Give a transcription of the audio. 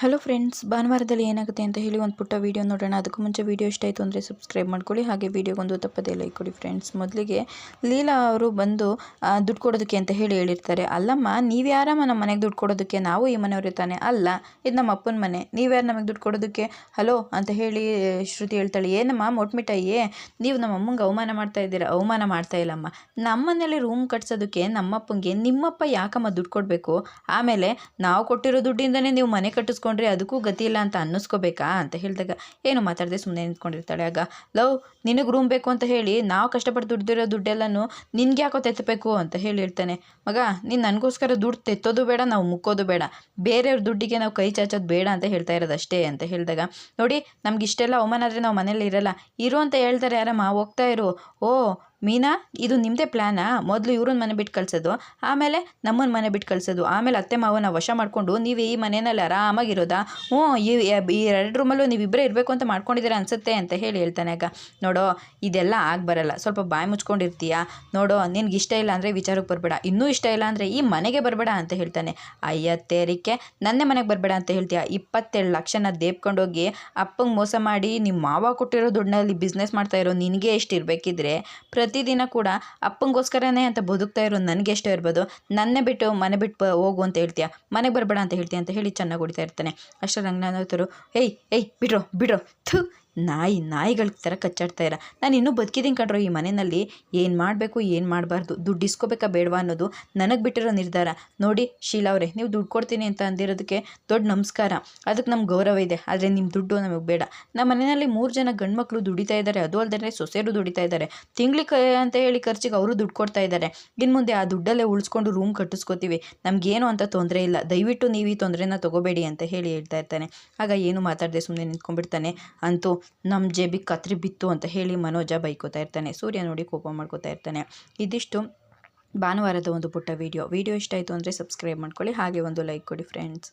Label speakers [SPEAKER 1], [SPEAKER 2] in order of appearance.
[SPEAKER 1] Hello friends ಭಾನುವಾರದಲ್ಲಿ ಏನಾಗುತ್ತೆ ಅಂತ ಹೇಳಿ ಒಂದು ಪುಟ್ಟ ವೀಡಿಯೋ ನೋಡೋಣ. ಅದಕ್ಕೂ ಮುಂಚೆ ವೀಡಿಯೋ ಇಷ್ಟ ಆಯಿತು ಅಂದರೆ ಸಬ್ಸ್ಕ್ರೈಬ್ ಮಾಡ್ಕೊಳ್ಳಿ. ಹಾಗೆ ವೀಡಿಯೋಗೊಂದು ತಪ್ಪದೇ ಲೈಕ್ ಕೊಡಿ ಫ್ರೆಂಡ್ಸ್ ಮೊದಲಿಗೆ ಲೀಲಾ ಅವರು ಬಂದು ದುಡ್ಡು ಕೊಡೋದಕ್ಕೆ ಅಂತ ಹೇಳಿ ಹೇಳಿರ್ತಾರೆ. ಅಲ್ಲಮ್ಮ ನೀವ್ಯಾರಮ್ಮ ನಮ್ಮ ಮನೆಗೆ ದುಡ್ಡು ಕೊಡೋದಕ್ಕೆ? ನಾವು ಈ ಮನೆಯವ್ರು ತಾನೆ. ಅಲ್ಲ, ಇದು ನಮ್ಮ ಅಪ್ಪನ ಮನೆ. ನೀವ್ಯಾರು ನಮಗೆ ದುಡ್ಡು ಕೊಡೋದಕ್ಕೆ? ಹಲೋ ಅಂತ ಹೇಳಿ ಶ್ರುತಿ ಹೇಳ್ತಾಳೆ. ಏನಮ್ಮ ಮೊಟ್ಮಿಠಾಯಿ ನೀವು ನಮ್ಮ ಅಮ್ಮಂಗೆ ಅವಮಾನ ಮಾಡ್ತಾ ಇದ್ದೀರಾ? ಅವಮಾನ ಮಾಡ್ತಾ ಇಲ್ಲಮ್ಮ. ನಮ್ಮನೇಲಿ ರೂಮ್ ಕಟ್ಸೋದಕ್ಕೆ ನಮ್ಮಪ್ಪಂಗೆ ನಿಮ್ಮಪ್ಪ ಯಾಕಮ್ಮ ದುಡ್ಡು ಕೊಡಬೇಕು? ಆಮೇಲೆ ನಾವು ಕೊಟ್ಟಿರೋ ದುಡ್ಡಿಂದನೇ ನೀವು ಮನೆ ಕಟ್ಟಿಸ್ಕೊಂಡ್ರೆ ಅದಕ್ಕೂ ಗತಿ ಇಲ್ಲ ಅಂತ ಅನ್ನಿಸ್ಕೋಬೇಕಾ ಅಂತ ಹೇಳಿದಾಗ, ಏನು ಮಾತಾಡದೆ ಸುಮ್ಮನೆ ನಿಂತ್ಕೊಂಡಿರ್ತಾಳೆ. ಆಗ, ಲವ್, ನಿನಗೆ ರೂಮ್ ಬೇಕು ಅಂತ ಹೇಳಿ ನಾವು ಕಷ್ಟಪಟ್ಟು ದುಡ್ದಿರೋ ದುಡ್ಡೆಲ್ಲನೂ ನಿನ್ಗೆ ಯಾಕೋ ತೆತ್ತಬೇಕು ಅಂತ ಹೇಳಿ ಹೇಳ್ತಾನೆ ಮಗ, ನೀನು ನನಗೋಸ್ಕರ ದುಡ್ಡು ತೆತ್ತೋದು ಬೇಡ, ನಾವು ಮುಕ್ಕೋದು ಬೇಡ. ಬೇರೆಯವ್ರ ದುಡ್ಡಿಗೆ ನಾವು ಕೈ ಚಾಚೋದು ಬೇಡ ಅಂತ ಹೇಳ್ತಾ ಇರೋದು ಅಷ್ಟೇ ಅಂತ ಹೇಳಿದಾಗ, ನೋಡಿ ನಮ್ಗೆ ಇಷ್ಟೆಲ್ಲ ಅವಮಾನ ಆದರೆ ನಾವು ಮನೇಲಿ ಇರಲ್ಲ. ಇರು ಅಂತ ಹೇಳ್ತಾರೆ ಯಾರಮ್ಮ ಹೋಗ್ತಾ ಇರು. ಓ ಮೀನಾ, ಇದು ನಿಮ್ಮದೇ ಪ್ಲ್ಯಾನಾ ಮೊದಲು ಇವ್ರನ್ನ ಮನೆ ಬಿಟ್ಟು ಕಳಿಸೋದು, ಆಮೇಲೆ ನಮ್ಮನ್ನ ಮನೆ ಬಿಟ್ಟು ಕಳಿಸೋದು, ಆಮೇಲೆ ಅತ್ತೆ ಮಾವನ ವಶ ಮಾಡಿಕೊಂಡು ನೀವು ಈ ಮನೆಯಲ್ಲಿ ಆರಾಮಾಗಿರೋದಾ? ಹ್ಞೂ, ಈ ಎರಡು ರೂಮಲ್ಲೂ ನೀವಿಬ್ಬರೇ ಇರಬೇಕು ಅಂತ ಮಾಡ್ಕೊಂಡಿದ್ದೀರಾ ಅನ್ಸುತ್ತೆ ಅಂತ ಹೇಳಿ ಹೇಳ್ತಾನೆ ಆಗ ನೋಡೋ, ಇದೆಲ್ಲ ಆಗಬರಲ್ಲ ಸ್ವಲ್ಪ ಬಾಯಿ ಮುಚ್ಕೊಂಡಿರ್ತೀಯ? ನೋಡೋ, ನಿನ್ಗೆ ಇಷ್ಟ ಇಲ್ಲ ಅಂದರೆ ವಿಚಾರಕ್ಕೆ ಬರಬೇಡ. ಇನ್ನೂ ಇಷ್ಟ ಇಲ್ಲ ಅಂದರೆ ಈ ಮನೆಗೆ ಬರಬೇಡ ಅಂತ ಹೇಳ್ತಾನೆ. ಅಯ್ಯತ್ತೇರಿಕೆ ನನ್ನೇ ಮನೆಗೆ ಬರಬೇಡ ಅಂತ ಹೇಳ್ತೀಯ? ಇಪ್ಪತ್ತೇಳು ಲಕ್ಷನ ದೇಪ್ಕೊಂಡೋಗಿ ಅಪ್ಪಂಗೆ ಮೋಸ ಮಾಡಿ ನಿಮ್ಮ ಮಾವ ಕೊಟ್ಟಿರೋ ದುಡ್ಡಿನಲ್ಲಿ ಬಿಸ್ನೆಸ್ ಮಾಡ್ತಾ ಇರೋ ನಿನಗೆ ಎಷ್ಟು ಇರಬೇಕಿದ್ರೆ ಪ್ರತಿದಿನ ಕೂಡ ಅಪ್ಪಂಗೋಸ್ಕರನೇ ಅಂತ ಬದುಕ್ತಾ ಇರೋ ನನಗೆ ಎಷ್ಟೋ ಇರ್ಬೋದು. ನನ್ನೇ ಬಿಟ್ಟು ಮನೆ ಬಿಟ್ಟು ಹೋಗು ಅಂತ ಹೇಳ್ತೀಯ? ಮನೆಗೆ ಬರಬೇಡ ಅಂತ ಹೇಳ್ತೀಯ ಅಂತ ಹೇಳಿ ಚೆನ್ನಾಗಿ ಹೊಡಿತಾ ಇರ್ತಾನೆ. ಅಷ್ಟೇ ರಂಗನಾಥರು ಏಯ್ ಏಯ್, ಬಿಡ್ರೋ ಬಿಡ್ರೋ. ಥು ನಾಯಿ, ನಾಯಿಗಳ ಥರ ಕಚ್ಚಾಡ್ತಾ ಇರ. ನಾನು ಇನ್ನೂ ಬದುಕಿದ್ದೀನಿ ಕಣ್ರೋ ಈ ಮನೆಯಲ್ಲಿ ಏನು ಮಾಡಬೇಕು, ಏನು ಮಾಡಬಾರ್ದು? ದುಡ್ಡು ಇಸ್ಕೋಬೇಕಾ ಬೇಡವಾ ಅನ್ನೋದು ನನಗೆ ಬಿಟ್ಟಿರೋ ನಿರ್ಧಾರ. ನೋಡಿ ಶೀಲಾ ಅವರೇ, ನೀವು ದುಡ್ಡು ಕೊಡ್ತೀನಿ ಅಂತ ಅಂದಿರೋದಕ್ಕೆ ದೊಡ್ಡ ನಮಸ್ಕಾರ. ಅದಕ್ಕೆ ನಮ್ಗೆ ಗೌರವ ಇದೆ. ಆದರೆ ನಿಮ್ಮ ದುಡ್ಡು ನಮಗೆ ಬೇಡ. ನಮ್ಮ ಮನೆಯಲ್ಲಿ ಮೂರು ಜನ ಗಂಡು ದುಡಿತಾ ಇದ್ದಾರೆ ಅದು ಅಲ್ಲದೆ ಸೊಸೆಯರು ದುಡಿತಾ ಇದ್ದಾರೆ ತಿಂಗ್ಳಿಗೆ ಅಂತ ಹೇಳಿ ಖರ್ಚಿಗೆ ಅವರು ದುಡ್ಡು ಕೊಡ್ತಾ ಇದ್ದಾರೆ ಇನ್ನು ಮುಂದೆ ಆ ದುಡ್ಡಲ್ಲೇ ಉಳಿಸ್ಕೊಂಡು ರೂಮ್ ಕಟ್ಟಿಸ್ಕೋತೀವಿ. ನಮಗೇನು ಅಂತ ತೊಂದರೆ ಇಲ್ಲ. ದಯವಿಟ್ಟು ನೀವು ಈ ತೊಂದರೆನ ತಗೋಬೇಡಿ ಅಂತ ಹೇಳಿ ಹೇಳ್ತಾ ಇರ್ತಾನೆ. ಆಗ ಏನು ಮಾತಾಡದೆ ಸುಮ್ಮನೆ ನಿಂತ್ಕೊಂಡ್ಬಿಡ್ತಾನೆ. ಅಂತೂ ನಮ್ಮ ಜೇಬಿಗೆ ಕತ್ರಿ ಬಿತ್ತು ಅಂತ ಹೇಳಿ ಮನೋಜ ಬೈಕೋತಾ ಇರ್ತಾನೆ. ಸೂರ್ಯ ನೋಡಿ ಕೋಪ ಮಾಡ್ಕೋತಾ ಇರ್ತಾನೆ. ಇದಿಷ್ಟು ಭಾನುವಾರದ ಒಂದು ಪುಟ್ಟ ವೀಡಿಯೋ ವೀಡಿಯೋ ಇಷ್ಟ ಆಯಿತು ಅಂದರೆ ಸಬ್ಸ್ಕ್ರೈಬ್ ಮಾಡ್ಕೊಳ್ಳಿ. ಹಾಗೆ ಒಂದು ಲೈಕ್ ಕೊಡಿ ಫ್ರೆಂಡ್ಸ್